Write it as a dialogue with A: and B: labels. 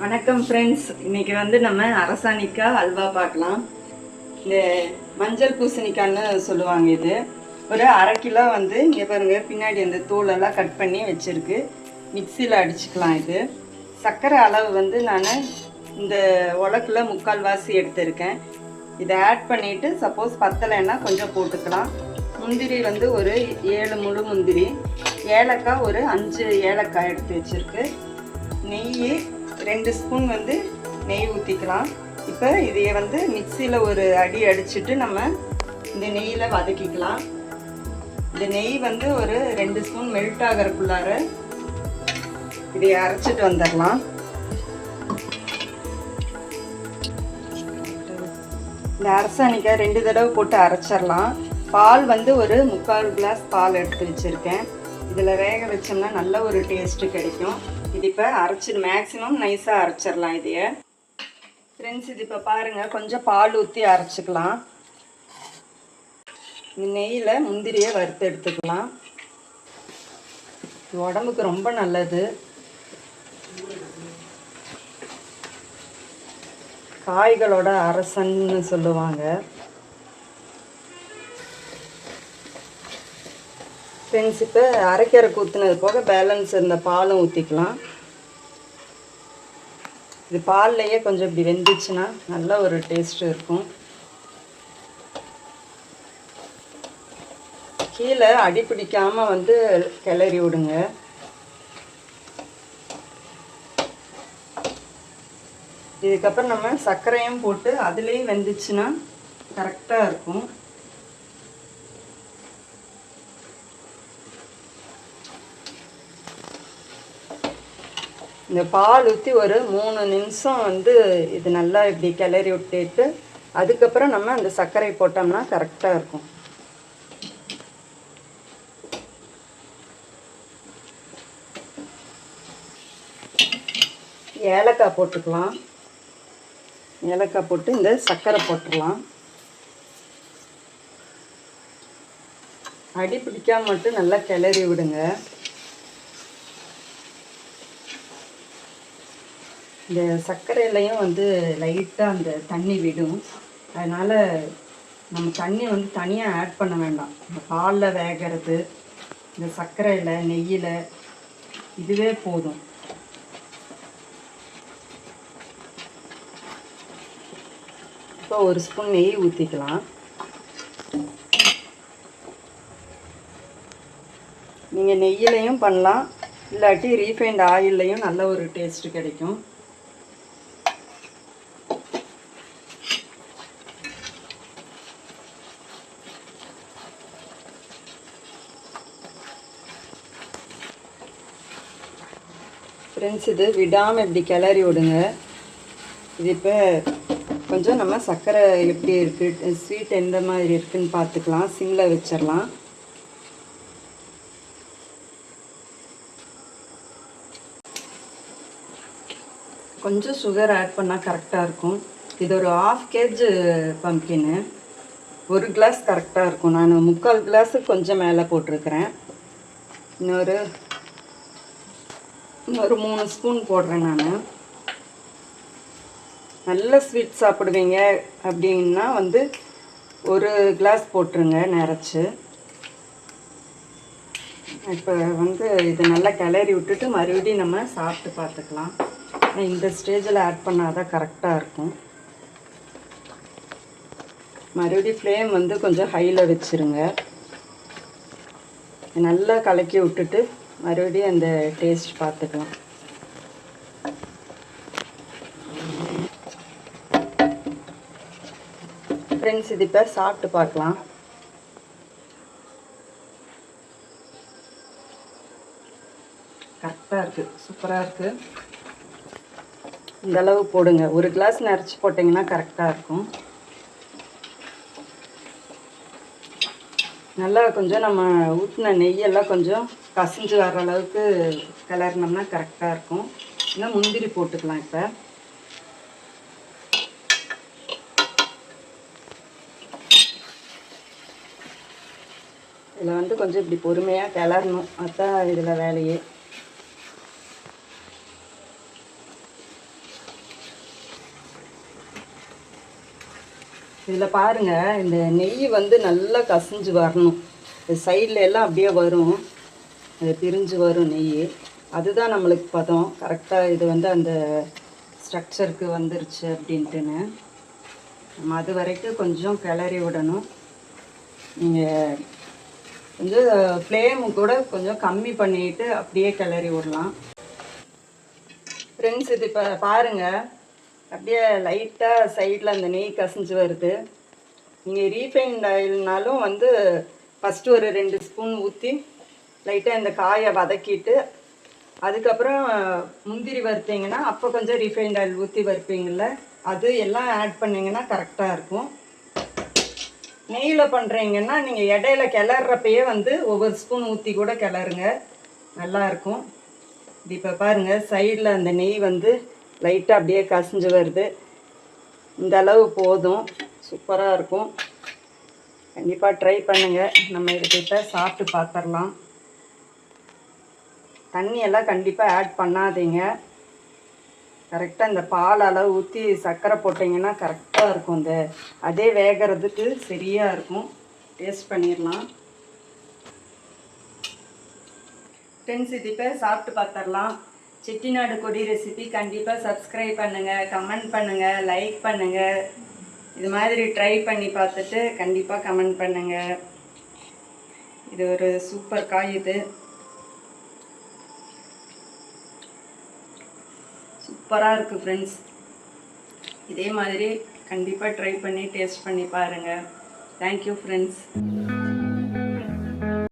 A: வணக்கம் ஃப்ரெண்ட்ஸ் இன்னைக்கு வந்து நம்ம அரசாணிக்காய் அல்வா பார்க்கலாம். இந்த மஞ்சள் பூசணிக்காய்னு சொல்லுவாங்க இது. ஒரு அரை கிலோ வந்து இங்கே பாருங்க பின்னாடி அந்த தூளெல்லாம் கட் பண்ணி வச்சுருக்கு. மிக்சியில் அடிச்சுக்கலாம் இது. சர்க்கரை அளவு வந்து நான் இந்த உலக்கில் முக்கால் வாசி எடுத்திருக்கேன். இதை ஆட் பண்ணிவிட்டு சப்போஸ் பத்தலைன்னா கொஞ்சம் போட்டுக்கலாம். முந்திரி வந்து ஒரு ஏழு முழு முந்திரி. ஏலக்காய் ஒரு அஞ்சு ஏலக்காய் எடுத்து வச்சுருக்கு. நெய் ரெண்டு ஸ்பூன் வந்து நெய் ஊற்றிக்கலாம் இப்போ இதையே வந்து மிக்சியில் ஒரு அடி அடிச்சுட்டு நம்ம இந்த நெய்யில் வதக்கிக்கலாம். இந்த நெய் வந்து ஒரு ரெண்டு ஸ்பூன் மெல்ட் ஆகிறக்குள்ளார இதை அரைச்சிட்டு வந்துடலாம். இந்த அரசாணிக்காய் ரெண்டு தடவை போட்டு அரைச்சிடலாம். பால் வந்து ஒரு முக்கால் கிளாஸ் பால் எடுத்து வச்சுருக்கேன். இதில் வேக வச்சோம்னா நல்ல ஒரு டேஸ்ட்டு கிடைக்கும். இது இப்போ அரைச்சி மேக்ஸிமம் நைஸாக அரைச்சிடலாம் இதைய. ஃப்ரெண்ட்ஸ் இது இப்போ பாருங்கள் கொஞ்சம் பால் ஊற்றி அரைச்சிக்கலாம். இந்த நெய்யில் முந்திரியை வறுத்து எடுத்துக்கலாம். இது உடம்புக்கு ரொம்ப நல்லது. காய்களோட அரசன்னு சொல்லுவாங்க. ஃப்ரெண்ட்ஸ் இப்போ அரைக்கரை ஊற்றுனது போக பேலன்ஸ் இருந்த பாலும் ஊற்றிக்கலாம் இது பால்லையே கொஞ்சம் இப்படி வெந்துச்சுன்னா நல்ல ஒரு டேஸ்ட் இருக்கும். கீழே அடி பிடிக்காமல் வந்து கிளறி விடுங்க. இதுக்கப்புறம் நம்ம சர்க்கரையும் போட்டு அதுலேயும் வெந்துச்சுன்னா கரெக்டாக இருக்கும். இந்த பால் ஊற்றி ஒரு மூணு நிமிஷம் வந்து இது நல்லா இப்படி கிளறி விட்டுட்டு அதுக்கப்புறம் நம்ம அந்த சர்க்கரை போட்டோம்னா கரெக்டாக இருக்கும். ஏலக்காய் போட்டுக்கலாம். ஏலக்காய் போட்டு இந்த சர்க்கரை போட்டுடலாம். அடி பிடிக்காம மட்டும் நல்லா கிளறி விடுங்க. இந்த சர்க்கரையிலையும் வந்து லைட்டாக அந்த தண்ணி விடும். அதனால் நம்ம தண்ணி வந்து தனியாக ஆட் பண்ண வேண்டாம். இந்த பாலில் வேகிறது இந்த சர்க்கரையில் நெய்யில் இதுவே போதும். இப்போ ஒரு ஸ்பூன் நெய் ஊற்றிக்கலாம் நீங்கள் நெய்யிலையும் பண்ணலாம். இல்லாட்டி ரீஃபைண்ட் ஆயில்லையும் நல்ல ஒரு டேஸ்ட்டு கிடைக்கும். ஃப்ரெண்ட்ஸ் இது விடாமல் இப்படி கிளறி விடுங்க. இது இப்போ கொஞ்சம் நம்ம சர்க்கரை எப்படி இருக்குது ஸ்வீட் எந்த மாதிரி இருக்குதுன்னு பார்த்துக்கலாம். சிம்மில் வச்சிடலாம் கொஞ்சம் சுகர் ஆட் பண்ணால் கரெக்டாக இருக்கும். இது ஒரு ஆஃப் கேஜ் பம்கின்னு ஒரு கிளாஸ் கரெக்டாக இருக்கும். நான் முக்கால் கிளாஸு கொஞ்சம் மேலே போட்டிருக்கிறேன். இன்னொரு ஒரு மூணு ஸ்பூன் போடுறேன் நான். நல்ல ஸ்வீட் சாப்பிடுவீங்க அப்படின்னா வந்து ஒரு கிளாஸ் போட்டுருங்க நிறச்சி இப்போ வந்து இது நல்லா கிளறி விட்டுட்டு மறுபடியும் நம்ம சாப்பிட்டு பார்த்துக்கலாம். இந்த ஸ்டேஜில் ஆட் பண்ணால் தான் கரெக்டாக இருக்கும். மறுபடியும் ஃப்ளேம் வந்து கொஞ்சம் ஹையில் வச்சுருங்க. நல்லா கலக்கி விட்டுட்டு மறுபடியும் அந்த டேஸ்ட் பார்த்துக்கலாம். ஃப்ரெண்ட்ஸ் இது இப்போ சாப்பிட்டு பார்க்கலாம். கரெக்டாக இருக்குது சூப்பராக இருக்குது இந்த அளவு போடுங்க. ஒரு கிளாஸ் நிறச்சி போட்டிங்கன்னா கரெக்டாக இருக்கும். நல்லா கொஞ்சம் நம்ம ஊற்றின நெய்யெல்லாம் கொஞ்சம் கசிஞ்சு வர்ற அளவுக்கு கிளறினோம்னா கரெக்டாக இருக்கும். இன்னும் முந்திரி போட்டுக்கலாம் இப்போ. இதில் வந்து கொஞ்சம் இப்படி பொறுமையாக கிளறணும். அதுதான் இதில் வேலையே. இதில் பாருங்கள் இந்த நெய் வந்து நல்லா கசிஞ்சு வரணும். சைடில் எல்லாம் அப்படியே வரும். பிரிஞ்சு வரும் நெய். அதுதான் நம்மளுக்கு பதம். கரெக்டாக இது வந்து அந்த ஸ்ட்ரக்சருக்கு வந்துருச்சு அப்படின்ட்டுன்னு. நம்ம அது வரைக்கும் கொஞ்சம் கிளறி விடணும். நீங்கள் கொஞ்சம் ஃப்ளேம் கூட கொஞ்சம் கம்மி பண்ணிட்டு அப்படியே கிளறி விடலாம். ஃப்ரெண்ட்ஸ் இது இப்போ பாருங்கள் அப்படியே லைட்டாக சைடில் அந்த நெய் கசிஞ்சு வருது. நீங்கள் ரீஃபைண்ட் ஆயில்னாலும் வந்து ஃபஸ்ட்டு ஒரு ரெண்டு ஸ்பூன் ஊற்றி லைட்டாக இந்த காயை வதக்கிட்டு அதுக்கப்புறம் முந்திரி வறுத்தீங்கன்னா அப்போ கொஞ்சம் ரீஃபைண்ட் ஆயில் ஊற்றி வறுப்பீங்கள்ல அது எல்லாம் ஆட் பண்ணிங்கன்னா கரெக்டாக இருக்கும். நெய்யில் பண்ணுறீங்கன்னா நீங்கள் இடையில கிளறப்பயே வந்து ஒவ்வொரு ஸ்பூன் ஊற்றி கூட கிளறுங்க நல்லாயிருக்கும் இது இப்போ பாருங்கள் சைடில் அந்த நெய் வந்து லைட்டாக அப்படியே கசிஞ்சு வருது. இந்த அளவு போதும். சூப்பராக இருக்கும். கண்டிப்பாக ட்ரை பண்ணுங்கள் நம்ம இதுக்கிட்ட சாப்பிட்டு பார்த்துடலாம் தண்ணியெல்லாம் கண்டிப்பாக ஆட் பண்ணாதீங்க. கரெக்டாக இந்த பால் அளவு ஊற்றி சர்க்கரை போட்டிங்கன்னா கரெக்டாக இருக்கும் இந்த. அதே வேகிறதுக்கு சரியாக இருக்கும். டேஸ்ட் பண்ணிடலாம் ஃப்ரெண்ட்ஸ் இது இப்போ சாப்பிட்டு பார்த்துடலாம் செட்டிநாடு கொடி ரெசிபி கண்டிப்பாக சப்ஸ்கிரைப் பண்ணுங்கள் கமெண்ட் பண்ணுங்கள் லைக் பண்ணுங்கள் இது மாதிரி ட்ரை பண்ணி பார்த்துட்டு கண்டிப்பாக கமெண்ட் பண்ணுங்கள் இது ஒரு சூப்பர் காய் இது. சூப்பராக இருக்குது ஃப்ரெண்ட்ஸ் இதே மாதிரி கண்டிப்பாக ட்ரை பண்ணி டேஸ்ட் பண்ணி பாருங்கள் தேங்க்யூ ஃப்ரெண்ட்ஸ்